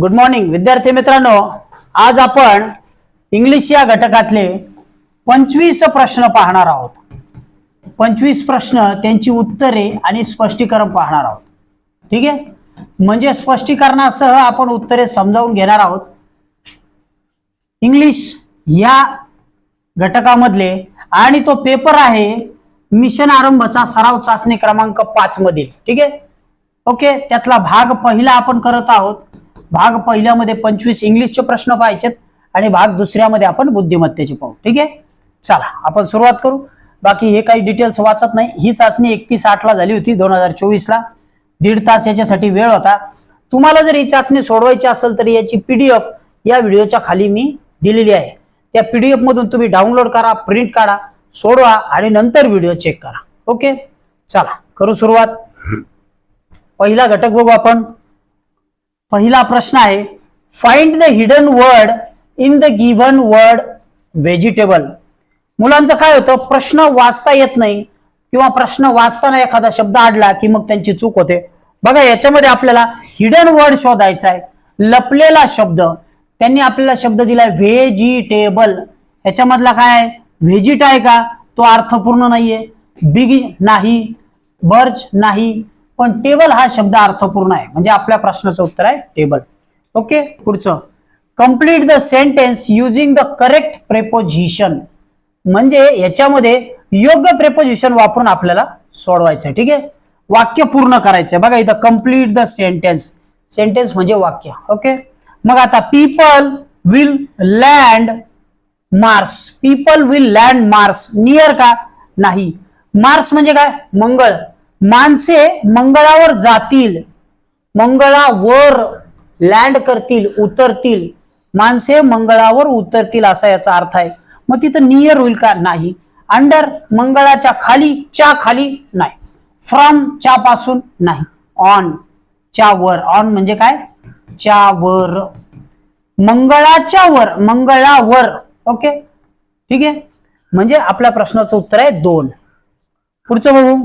Good morning विद्यार्थी मित्रांनो. आज आपण इंग्लिश या घटकातले पंचवीस प्रश्न पाहणार आहोत. पंचवीस प्रश्न त्यांची उत्तरे आणि स्पष्टीकरण पाहणार आहोत. ठीक आहे? म्हणजे स्पष्टीकरणासह आपण उत्तरे समजावून घेणार आहोत. इंग्लिश या घटकामधले आणि तो पेपर आहे मिशन आरंभचा सराव चाचणी क्रमांक पाच मधील. ठीक आहे? ओके त्यातला भाग पहिला आपण करत आहोत. भाग पहिल्यामध्ये पंचवीस इंग्लिशचे प्रश्न पाहायचेत आणि भाग दुसऱ्यामध्ये आपण बुद्धिमत्तेचे पाहू. ठीक आहे? चला आपण सुरुवात करू. बाकी हे काही डिटेल्स वाचत नाही. ही चाचणी एकतीस आठला झाली होती दोन हजार चोवीसला. दीड तास याच्यासाठी वेळ होता. तुम्हाला जर ही चाचणी सोडवायची असेल तर याची पीडीएफ या व्हिडिओच्या खाली मी दिलेली आहे. त्या पीडीएफ मधून तुम्ही डाउनलोड करा प्रिंट काढा सोडवा आणि नंतर व्हिडिओ चेक करा. ओके? चला करू सुरुवात. पहिला घटक बघू आपण. पहिला प्रश्न आहे find the hidden word in the given word vegetable मुलांचं काय होतं प्रश्न वाचता येत नाही किंवा प्रश्न वाचताना एखादा शब्द आडला की मग त्यांची चूक होते. बघा याच्यामध्ये आपल्याला हिडन वर्ड शोधायचा आहे. लपलेला शब्द त्यांनी आपल्याला शब्द दिलाय व्हेजिटेबल ह्याच्यामधला काय आहे? व्हेजिट आहे का? तो अर्थपूर्ण नाहीये. बिग नाही बर्च नाही पण टेबल हा शब्द अर्थपूर्ण आहे. म्हणजे आपल्या प्रश्नाचं उत्तर आहे टेबल ओके पुढचं. Complete the sentence using the correct preposition म्हणजे याच्यामध्ये योग्य प्रेपोजिशन वापरून आपल्याला सोडवायचं आहे. ठीक आहे? वाक्य पूर्ण करायचंय. बघा इथं कंप्लीट द सेंटेन्स सेंटेन्स म्हणजे वाक्य. ओके मग आता people will land Mars people will land Mars near का? नाही. मार्स म्हणजे काय? मंगळ. माणसे मंगळावर जातील मंगळावर लँड करतील उतरतील. माणसे मंगळावर उतरतील असा याचा अर्थ आहे. मग तिथं नियर होईल का? नाही. अंडर मंगळाच्या खाली च्या खाली नाही. फ्रॉम च्या पासून नाही. ऑन च्या वर. ऑन म्हणजे काय? च्या वर. मंगळाच्या वर मंगळावर. ओके ठीक आहे? म्हणजे आपल्या प्रश्नाचं उत्तर आहे दोन. पुढचं बघू.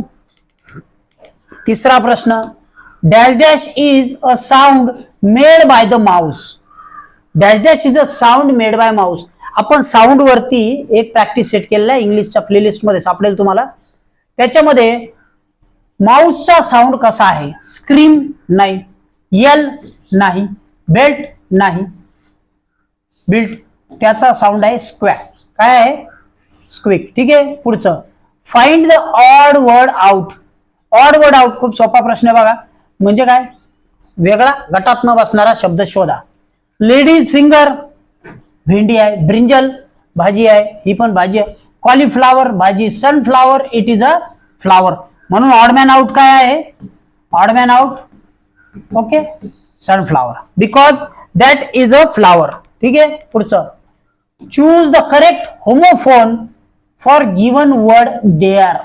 तिसरा प्रश्न dash dash is a sound made by the mouse. Dash dash is a sound made by mouse. आपण साऊंड वरती एक प्रॅक्टिस सेट केलेला आहे इंग्लिशच्या प्लेलिस्टमध्ये सापडेल तुम्हाला. त्याच्यामध्ये माऊसचा साऊंड कसा आहे? स्क्रीम नाही यल नाही बेल्ट नाही. बिल्ट त्याचा साऊंड आहे स्क्वॅक काय आहे? स्क्विक ठीक आहे? पुढचं. Find the odd word out odd word out खूप सोपा प्रश्न आहे बघा. म्हणजे काय? वेगळा गटात्मक असणारा बसणारा शब्द शोधा. लेडीज फिंगर भेंडी आहे. ब्रिंजल भाजी आहे. ही पण भाजी आहे. कॉलीफ्लावर भाजी. Sunflower it is a flower म्हणून ऑडमॅन आउट काय आहे? Odd man out okay sunflower because that is a flower ठीक आहे? पुढचं. Choose the correct homophone for given word there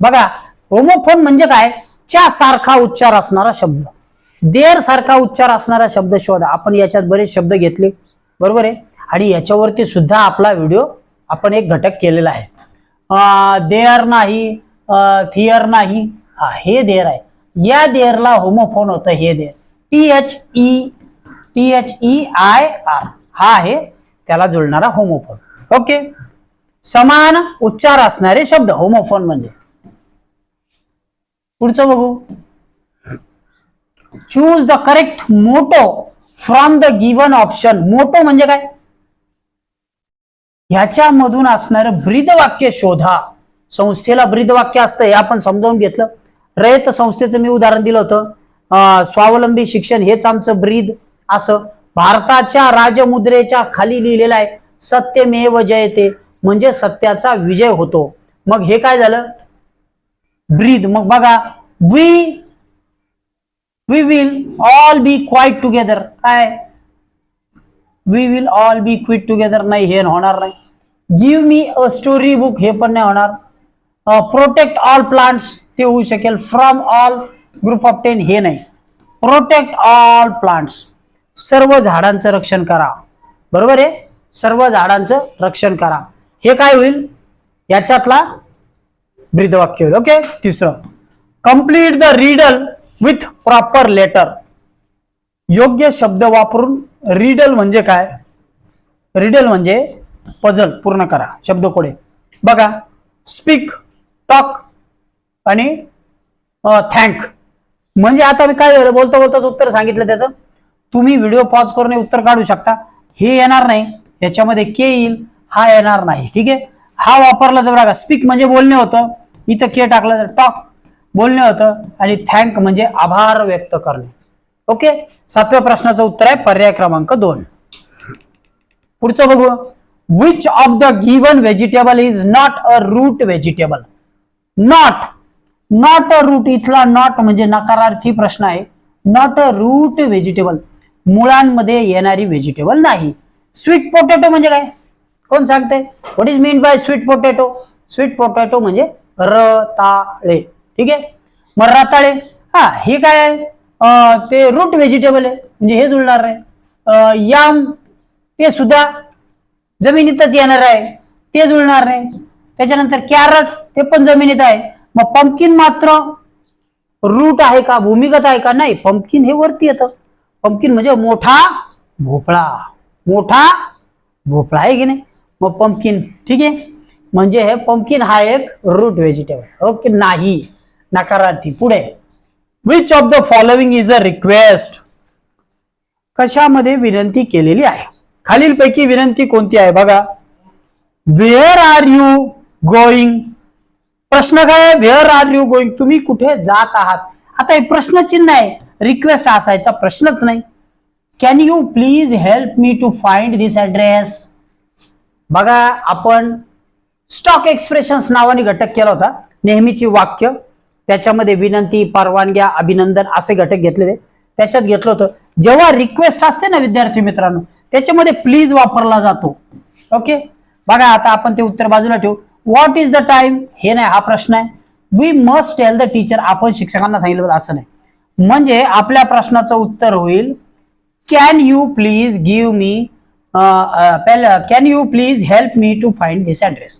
बघा होमोफोन म्हणजे काय? च्या सारखा उच्चार असणारा शब्द. देर सारखा उच्चार असणारा शब्द शोधा. आपण याच्यात बरेच शब्द घेतले. बरोबर आहे? आणि याच्यावरती सुद्धा आपला व्हिडिओ आपण एक घटक केलेला आहे. देअर नाही थिअर नाही. हा हे देर आहे. या देअरला होमोफोन होतं हे their T H E T H E I R हा आहे त्याला जुळणारा होमोफोन ओके समान उच्चार असणारे शब्द होमोफोन म्हणजे. पुढचं बघू. Choose the correct motto from the given option motto म्हणजे काय? ह्याच्यामधून असणारं ब्रीद वाक्य शोधा. संस्थेला ब्रीद वाक्य असतं हे आपण समजावून घेतलं. रयत संस्थेचं मी उदाहरण दिलं होतं. स्वावलंबी शिक्षण हेच आमचं ब्रीद असं. भारताच्या राजमुद्रेच्या खाली लिहिलेलं आहे सत्यमेव जयते. म्हणजे सत्याचा विजय होतो. मग हे काय झालं? ब्रीद मग बघा we we will all be quite together काय? We will all be quit together नाही हे होणार नाही. Give me a story book हे पण नाही होणार. प्रोटेक्ट ऑल प्लांट्स ते होऊ शकेल. From all group of ten हे नाही. प्रोटेक्ट ऑल प्लांट्स सर्व झाडांचं रक्षण करा. बरोबर आहे? सर्व झाडांचं रक्षण करा. हे काय होईल? याच्यातला ब्रीदवाक्य होईल ओके तिसरं. Complete the riddle with proper letter योग्य शब्द वापरून रिडल म्हणजे काय? रिडल म्हणजे पझल पूर्ण करा. शब्दकोडे. बघा. स्पीक टॉक आणि थँक म्हणजे आता मी काय झालं बोलता बोलताच उत्तर सांगितलं त्याचं. तुम्ही व्हिडिओ पॉज करून उत्तर काढू शकता. हे येणार नाही. याच्यामध्ये के येईल. हा येणार नाही. ठीक आहे? हा वापरला तर बघा. स्पीक म्हणजे बोलणे होतं. इथं के टाकलं तर टॉक बोलणे होतं आणि थँक म्हणजे आभार व्यक्त करणे. ओके सातव्या प्रश्नाचं उत्तर आहे पर्याय क्रमांक दोन. पुढचं बघू. Which of the given vegetable is not a root vegetable not not a root इथला नॉट म्हणजे नकारार्थी प्रश्न आहे. नॉट अ रूट व्हेजिटेबल मुळांमध्ये येणारी व्हेजिटेबल नाही. स्वीट पोटॅटो म्हणजे काय? कोण सांगते what is mean by sweet potato sweet potato म्हणजे रताळे. ठीक आहे? मग रताळे हा हे काय आहे? ते रूट व्हेजिटेबल आहे. म्हणजे हे जुळणार नाही. याम ते सुद्धा जमिनीतच येणार आहे. ते जुळणार नाही. त्याच्यानंतर कॅरट ते पण जमिनीत आहे. मग पंपकिन मात्र रूट आहे का भूमिगत आहे का? नाही पंपकिन हे वरती येतं. पंपकिन म्हणजे मोठा भोपळा. मोठा भोपळा आहे की नाही? मग पंपकिन ठीक आहे? म्हणजे हे पंपकिन हा एक रूट व्हेजिटेबल ओके नाही. नकारार्थी. पुढे. Which of the following is a request कशामध्ये विनंती केलेली आहे? खालीलपैकी विनंती कोणती आहे? बघा. वेअर आर यू गोईंग प्रश्न काय आहे? वेअर आर यू गोईंग तुम्ही कुठे जात आहात? आता हे प्रश्नचिन्ह आहे. रिक्वेस्ट असायचा प्रश्नच नाही. Can you please help me to find this address बघा आपण स्टॉक एक्सप्रेशन्स नावाने घटक केला होता. नेहमीची वाक्य त्याच्यामध्ये विनंती परवानग्या अभिनंदन असे घटक घेतलेले. त्याच्यात घेतलं होतं जेव्हा रिक्वेस्ट असते ना विद्यार्थी मित्रांनो त्याच्यामध्ये प्लीज वापरला जातो. ओके बघा आता आपण ते उत्तर बाजूला ठेवू. व्हॉट इज द टाइम हे नाही हा प्रश्न आहे. We must tell the teacher आपण शिक्षकांना सांगितलं असं नाही. म्हणजे आपल्या प्रश्नाचं उत्तर होईल can you please give me can you please help me to find this address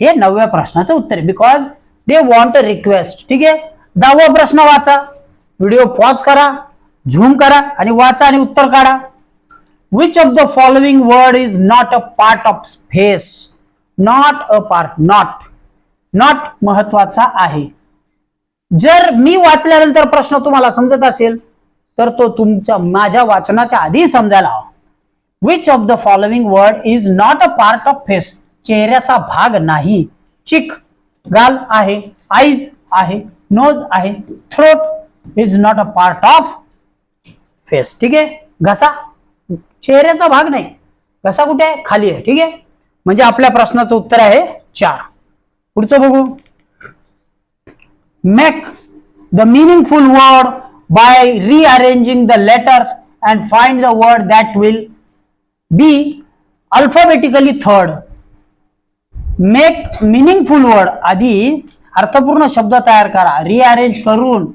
हे नवव्या प्रश्नाचं उत्तर आहे. Because they want a request ठीक आहे? दहावा प्रश्न वाचा. व्हिडिओ पॉज करा. झूम करा आणि वाचा आणि उत्तर काढा. Which of the following word is not a part of space not a part not not महत्त्वाचा आहे. जर मी वाचल्यानंतर प्रश्न तुम्हाला समजत असेल तर तो तुमच्या माझ्या वाचनाच्या आधी समजायला हवा. Which of the following word is not a part of face चेहऱ्याचा भाग नाही. चिक गाल आहे आईज आहे नोज आहे. Throat is not a part of face ठीक आहे घसा. चेहऱ्याचा भाग नाही. घसा कुठे आहे? खाली आहे. ठीक आहे? म्हणजे आपल्या प्रश्नाचं उत्तर आहे चार. पुढचं बघू. Make the meaningful word by rearranging the letters and find the word that will be alphabetically third make meaningful word आधी अर्थपूर्ण शब्द तयार करा. रिअरेंज करून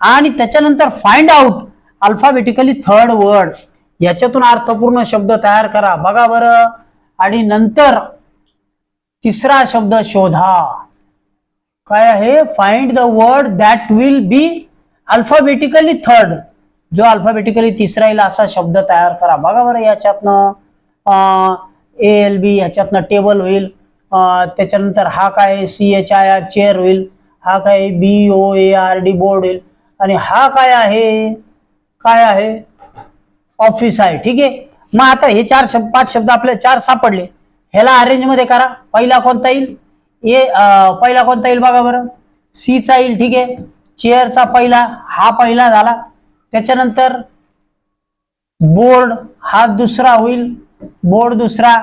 आणि त्याच्यानंतर find out alphabetically third word याच्यातून अर्थपूर्ण शब्द तयार करा. बघा बरं. आणि नंतर तिसरा शब्द शोधा. काय आहे? Find the word that will be alphabetically third जो अल्फाबेटिकली तिसरा येईल असा शब्द तयार करा. बघा बरं याच्यातनं ए एल बी ह्याच्यातनं टेबल होईल. त्याच्यानंतर हा काय C H I R chair होईल हा काय B O A R D board होईल आणि हा काय आहे काय आहे? ऑफिस आहे ठीक आहे? मग आता हे चार शब्द पाच शब्द आपले चार सापडले. ह्याला अरेंजमध्ये करा. पहिला कोणता येईल? ए पहिला कोणता येईल बघा बरं. सीचा येईल ठीक आहे? चेअरचा पहिला हा पहिला झाला. त्याच्यानंतर बोर्ड हा दुसरा होईल. बोर्ड दुसरा.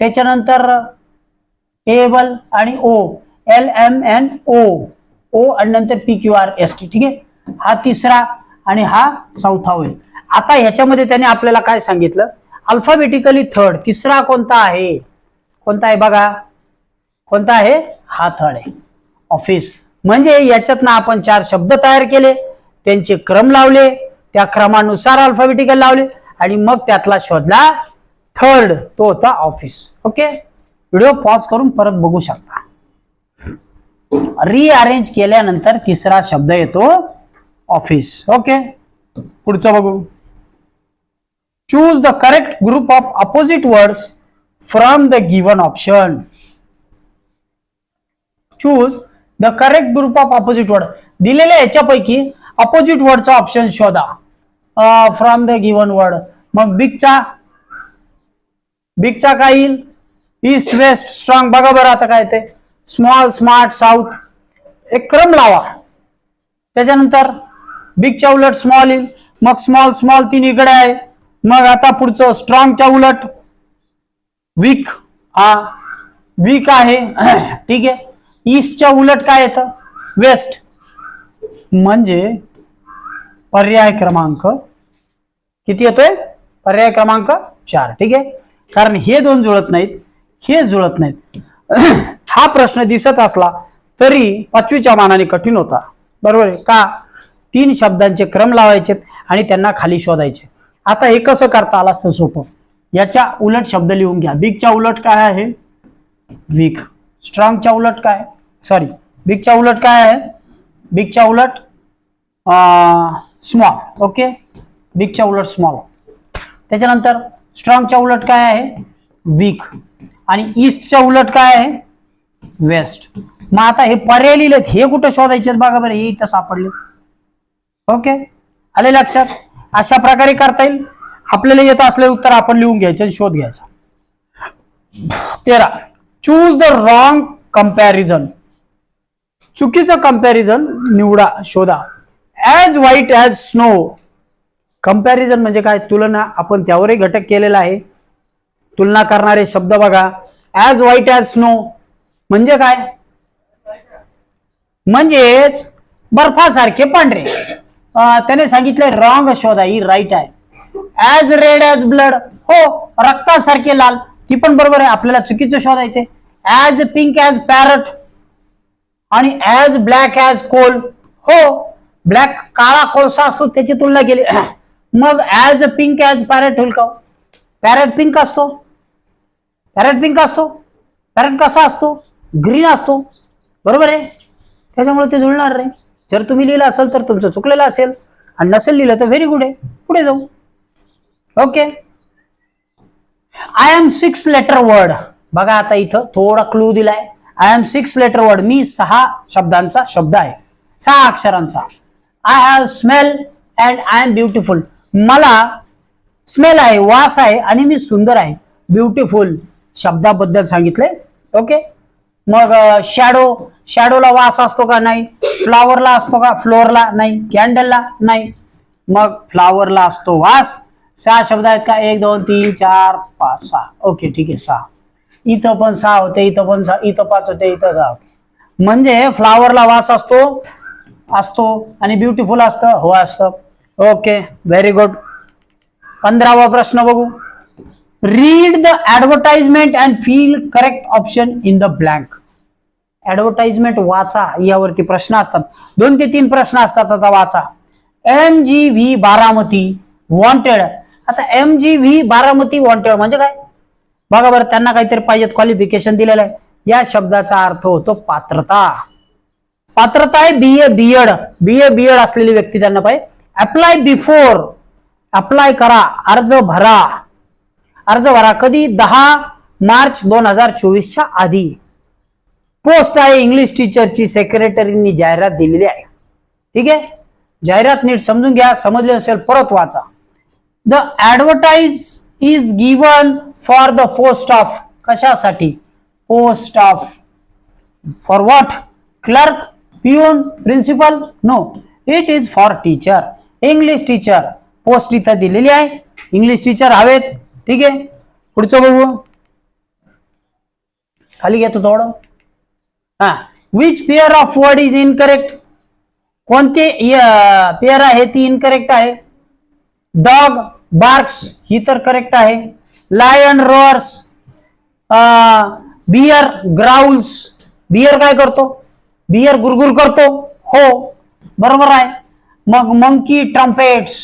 त्याच्यानंतर टेबल आणि O L M N O O आणि नंतर P Q R S T ठीक आहे? हा तिसरा आणि हा चौथा होईल. आता ह्याच्यामध्ये त्याने आपल्याला काय सांगितलं? अल्फाबेटिकली थर्ड तिसरा कोणता आहे? कोणता आहे बघा? कोणता आहे? हा थर्ड आहे. ऑफिस म्हणजे याच्यातनं आपण चार शब्द तयार केले त्यांचे क्रम लावले त्या क्रमानुसार अल्फाबेटिकल लावले आणि मग त्यातला शोधला थर्ड तो होता ऑफिस ओके व्हिडिओ पॉज करून परत बघू शकता. रिअरेंज केल्यानंतर तिसरा शब्द येतो ऑफिस ओके पुढचं बघू. Choose the correct group of opposite words from the given option choose the correct group of opposite word दिलेल्या याच्यापैकी अपोजिट वर्डचा ऑप्शन शोधा. फ्रॉम द गिवन वर्ड मग बिगचा बिगचा काय येईल? ईस्ट वेस्ट स्ट्रॉंग बघा बरं आता काय ते. स्मॉल स्मार्ट साऊथ एक क्रम लावा. त्याच्यानंतर बिगच्या उलट स्मॉल येईल. मग स्मॉल स्मॉल तीन इकडे आहे. मग आता पुढचं स्ट्रॉंगच्या उलट. वीक हा. वीक आहे. ठीक आहे. ईस्टच्या उलट काय येतं? वेस्ट म्हणजे पर्याय क्रमांक किती येतोय? पर्याय क्रमांक चार. ठीक आहे. कारण हे दोन जुळत नाहीत. हे जुळत नाहीत. हा प्रश्न दिसत असला तरी पाचवीच्या मानाने कठीण होता. बरोबर आहे का? तीन शब्दांचे क्रम लावायचेत आणि त्यांना खाली शोधायचे. आता हे कसं करता आलं असतं सोपं? याच्या उलट शब्द लिहून घ्या. बिगच्या उलट काय आहे? वीक स्ट्रॉंगच्या उलट काय? सॉरी बिगच्या उलट काय आहे? बिगच्या उलट स्मॉल ओके बिगच्या उलट स्मॉल त्याच्यानंतर स्ट्रॉंगच्या उलट काय आहे? वीक आणि ईस्टच्या उलट काय आहे? वेस्ट. मग आता हे पर्याय लिहिलेत हे कुठं शोधायचे बघा बरं हे इथं सापडले. ओके? आले लक्षात? अशा प्रकारे करता येईल. आपल्याला येत असलेलं उत्तर आपण लिहून घ्यायचं आणि शोध घ्यायचा. तेरा. चूज द रॉंग कंपॅरिझन चुकीचं कंपॅरिझन निवडा शोधा. As white as snow comparison म्हणजे काय? तुलना आपण त्यावरही घटक केलेला आहे. तुलना करणारे शब्द बघा. ॲज व्हाईट ॲज स्नो म्हणजे काय? म्हणजेच बर्फासारखे पांढरे. त्याने सांगितले रॉंग शोधा ही राईट आहे. ॲज रेड ॲज ब्लड हो रक्तासारखे लाल. ती पण बरोबर आहे आपल्याला चुकीचं शोधायचे ॲज पिंक ॲज पॅरट आणि ॲज ब्लॅक ॲज कोल हो ब्लॅक काळा कोळसा असतो त्याची तुलना केली. मग ॲज पिंक ॲज पॅरेट होईल का हो? पॅरेट पिंक असतो. पॅरेट पिंक असतो. पॅरेट कसा असतो? ग्रीन असतो. बरोबर आहे? त्याच्यामुळे ते जुळणार नाही. जर तुम्ही लिहिलं असेल तर तुमचं चुकलेलं असेल आणि नसेल लिहिलं तर व्हेरी गुड आहे. पुढे जाऊ. Okay I am six letter word बघा आता इथं थोडा क्लू दिलाय. I am six letter word मी सहा शब्दांचा शब्द आहे. सहा अक्षरांचा. I have smell and I am beautiful मला स्मेल आहे वास आहे आणि मी सुंदर आहे. ब्युटिफुल शब्दाबद्दल सांगितले ओके मग शॅडो शॅडोला वास असतो का नाही? फ्लावरला असतो का? फ्लोअरला नाही. कॅन्डलला नाही. मग फ्लावरला असतो वास. सहा शब्द आहेत का? एक दोन तीन चार पाच सहा. ओके ठीक आहे सहा. इथं पण सहा होते इथं पण सहा इथं पाच होते इथं सहा होते. म्हणजे फ्लावरला वास असतो असतो आणि ब्युटिफुल असतं हो असतं. ओके व्हेरी गुड पंधरावा प्रश्न बघू. Read the advertisement and fill correct option in the blank advertisement वाचा यावरती प्रश्न असतात. दोन ते तीन प्रश्न असतात आता वाचा. M G V Baramati wanted आता M G V Baramati wanted म्हणजे काय? बघा बरं त्यांना काहीतरी पाहिजेत क्वालिफिकेशन दिलेलं आहे. या शब्दाचा अर्थ होतो पात्रता. पात्रता आहे बी A B Ed B A B Ed असलेली व्यक्ती त्यांना पाहिजे. अप्लाय बिफोर अप्लाय करा. अर्ज भरा. अर्ज भरा. कधी? दहा मार्च दोन हजार चोवीसच्या आधी. पोस्ट आहे इंग्लिश टीचरची सेक्रेटरींनी जाहिरात दिलेली आहे. ठीक आहे? जाहिरात नीट समजून घ्या समजले असेल परत वाचा. The advertise is given for the post of कशासाठी? Post of for what clerk peon principal no it is for teacher English teacher post इथं दिलेली आहे. इंग्लिश टीचर हवेत. ठीक आहे? पुढचं बघू. खाली घेतो थोडं. हा. Which pair of word is incorrect कोणते पेअर आहे ती इनकरेक्ट आहे? डॉग बार्क्स ही तर करेक्ट आहे. Lion roars bear growls bear काय करतो? बियर गुरगुर करतो. हो बरोबर आहे. मग मंकी ट्रम्पेट्स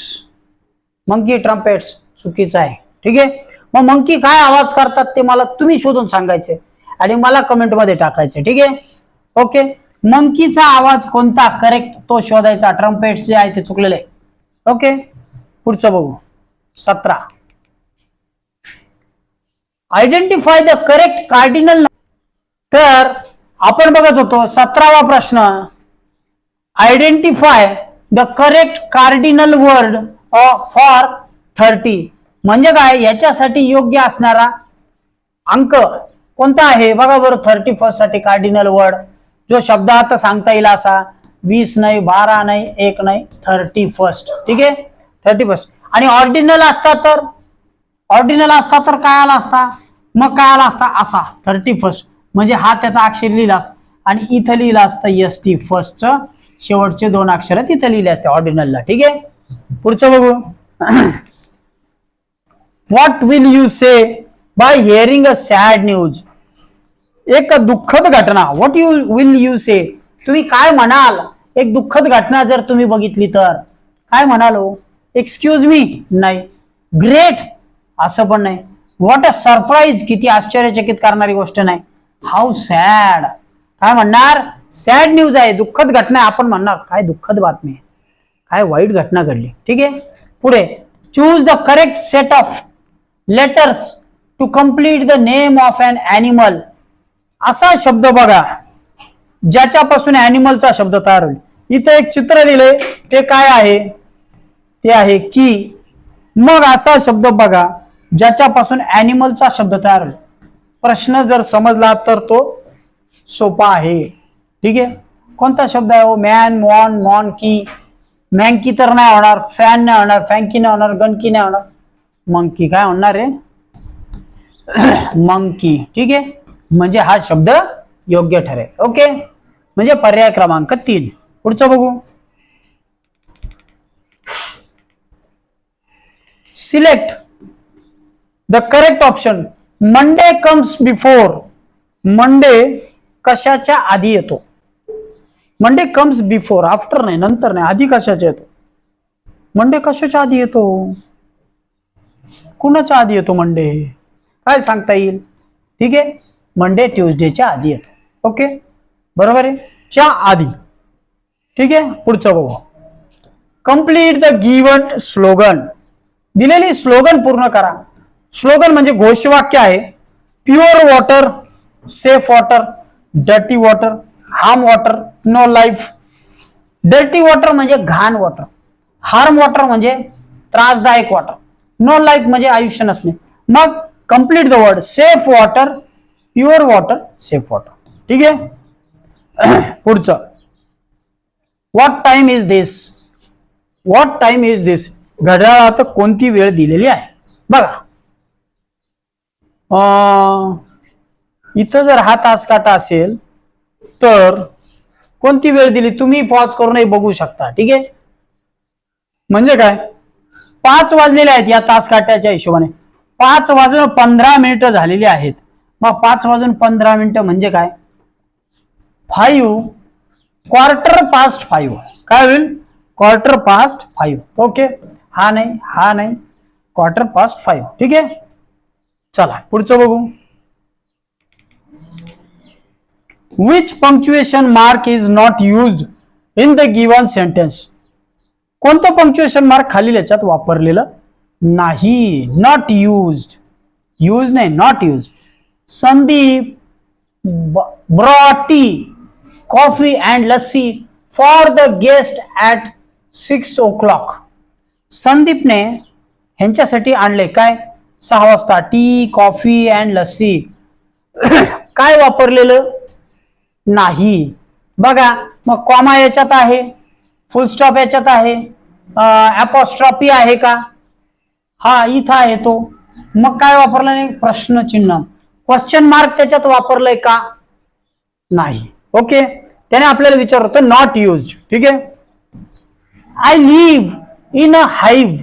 मंकी ट्रम्पेट्स चुकीचं आहे. ठीक आहे? मग मंकी काय आवाज करतात ते मला तुम्ही शोधून सांगायचे आणि मला कमेंटमध्ये टाकायचे ठीक आहे? ओके मंकीचा आवाज कोणता? करेक्ट तो शोधायचा. ट्रम्पेट्स जे आहे ते चुकलेले. ओके पुढचं बघू. सतरा. आयडेंटिफाय द करेक्ट कार्डिनल तर आपण बघत होतो सतरावा प्रश्न. Identify the correct cardinal word for thirty म्हणजे काय? याच्यासाठी योग्य असणारा अंक कोणता आहे? बघा बरं थर्टी फर्स्टसाठी कार्डिनल वर्ड जो शब्दात सांगता येईल असा वीस नाही बारा नाही एक नाही थर्टी फर्स्ट ठीक आहे? थर्टी फर्स्ट आणि ऑर्डिनल असता तर? ऑर्डिनल असता तर काय आला असता? मग काय आला असता? असा थर्टी फर्स्ट म्हणजे हा त्याचा अक्षर लिहिला असता. आणि इथं लिहिलं असतं एस टी फर्स्टचं शेवटचे दोन अक्षर तिथं लिहिले असते ऑर्डिनलला ठीक आहे? पुढचं बघू. What will you say by hearing a sad news एक दुःखद घटना. What you will you say तुम्ही काय म्हणाल? एक दुःखद घटना जर तुम्ही बघितली तर. काय म्हणालो हो? एक्सक्यूज मी नाही. ग्रेट असं पण नाही. व्हॉट अ सरप्राईज किती आश्चर्यचकित करणारी गोष्ट नाही. हाऊ सॅड काय म्हणणार? सॅड न्यूज आहे. दुःखद घटना आपण म्हणणार काय दुःखद बातमी आहे. काय वाईट घटना घडली. ठीक आहे? पुढे. Choose the correct set of letters to complete the name of an animal असा शब्द बघा. ज्याच्यापासून ॲनिमलचा शब्द तयार होईल. इथं एक चित्र दिले ते काय आहे? ते आहे की मग असा शब्द बघा ज्याच्यापासून ॲनिमलचा शब्द तयार होईल. प्रश्न जर समजला तर तो सोपा आहे. ठीक आहे? कोणता शब्द आहे हो? मॅन मॉन मॉन की. मँकी तर नाही होणार फॅन नाही होणार फँकी नाही होणार गणकी नाही होणार. मंकी काय म्हणणार आहे मंकी ठीक आहे? म्हणजे हा शब्द योग्य ठरेल. ओके म्हणजे पर्याय क्रमांक तीन. पुढचं बघू. Select the correct option Monday comes before Monday कशाच्या आधी येतो? मंडे कम्स बिफोर आफ्टर नाही नंतर नाही आधी कशाच्या येतो? मंडे कशाच्या आधी येतो? कुणाच्या आधी येतो मंडे? काय सांगता येईल? ठीक आहे? मंडे ट्युजडेच्या आधी येतो. ओके? बरोबर आहे? च्या आधी. ठीक आहे? पुढचं बघू. कंप्लीट द गिवन स्लोगन दिलेली स्लोगन पूर्ण करा. स्लोगन म्हणजे घोषवाक्य आहे. Pure water safe water dirty water harm water no life dirty water म्हणजे घाण वॉटर हार्म वॉटर म्हणजे त्रासदायक वॉटर नो लाईफ म्हणजे आयुष्य नसणे. मग complete the word safe water pure water safe water ठीक आहे? पुढचं. What time is this what time is this घड्याळात कोणती वेळ दिलेली आहे? बघा. अं, इथं जर हा तास काटा असेल तर कोणती वेळ दिली? तुम्ही पॉज करूनही बघू शकता. ठीक आहे? म्हणजे काय? पाच वाजलेले आहेत या तास काट्याच्या हिशोबाने. पाच वाजून पंधरा मिनिटं झालेली आहेत. मग पाच वाजून पंधरा मिनिटं म्हणजे काय? फाईव्ह क्वार्टर पास्ट फाईव्ह काय होईल? क्वार्टर पास्ट फाईव्ह ओके हा नाही हा नाही. क्वार्टर पास्ट फाईव्ह ठीक आहे? चला पुढचं बघू. Which punctuation mark is not use in the given sentence कोणतं पंक्च्युएशन मार्क खालील याच्यात वापरलेलं नाही? नॉट यूज यूज नाही not use Sandeep brought tea coffee and lassi for the guest at six o'clock. संदीपने ह्यांच्यासाठी आणले काय? सहा वाजता टी कॉफी अँड लस्सी. काय वापरलेलं? नाही. बघा मग कॉमा याच्यात आहे. फुल स्टॉप याच्यात आहे. ॲपॉस्ट्रॉपी आहे का? हा इथं आहे तो. मग काय वापरलं नाही? प्रश्नचिन्ह. क्वेश्चन मार्क त्याच्यात वापरलंय का? नाही. ओके त्याने आपल्याला विचार होतं नॉट यूज ठीक आहे? I live in a hive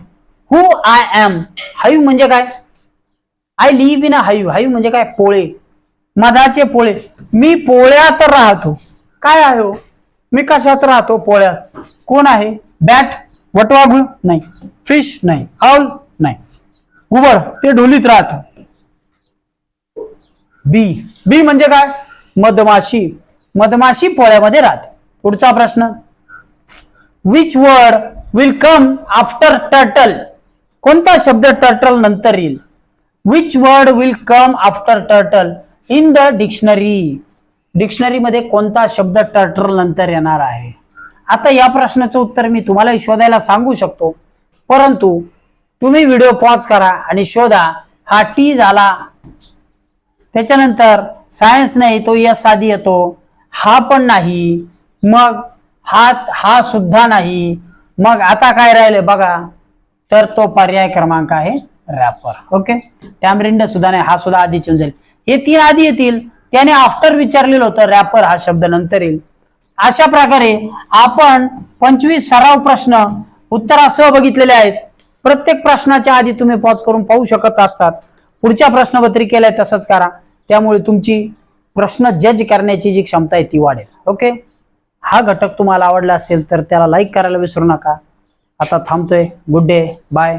who I am hive म्हणजे काय? I live in a hive hive म्हणजे काय? पोळे. मधाचे पोळे. मी पोळ्यात राहतो. काय आहे हो? मी कशात राहतो पोळ्यात? कोण आहे? बॅट वटवाघूळ नाही. फिश नाही. ऑल नाही. गुबड ते ढोलीत राहत. बी. बी म्हणजे काय? मधमाशी. मधमाशी पोळ्यामध्ये राहते. पुढचा प्रश्न. Which word will come after turtle कोणता शब्द टर्टल नंतर येईल? Which word will come after turtle in the dictionary डिक्शनरीमध्ये कोणता शब्द टर्टल नंतर येणार आहे? आता या प्रश्नाचं उत्तर मी तुम्हाला शोधायला सांगू शकतो. परंतु तुम्ही व्हिडिओ पॉज करा आणि शोधा. हा टी झाला. त्याच्यानंतर सायन्स नाही तो यस आधी येतो. हा पण नाही. मग हा हा सुद्धा नाही. मग आता काय राहिले बघा. तर तो पर्याय क्रमांक आहे रॅपर. ओके? टॅमरिंड सुद्धा नाही हा सुद्धा आधी येऊन जाईल. हे तीन आधी येतील. त्याने आफ्टर विचारलेलं होतं रॅपर हा शब्द नंतर येईल. अशा प्रकारे आपण पंचवीस सराव प्रश्न उत्तरासह बघितलेले आहेत. प्रत्येक प्रश्नाच्या आधी तुम्ही पॉज करून पाहू शकत असतात. पुढच्या प्रश्नपत्रिकेला तसंच करा. त्यामुळे तुमची प्रश्न जज करण्याची जी क्षमता आहे ती वाढेल. ओके हा घटक तुम्हाला आवडला असेल तर त्याला लाईक करायला विसरू नका. आता थांबतोय. Good day bye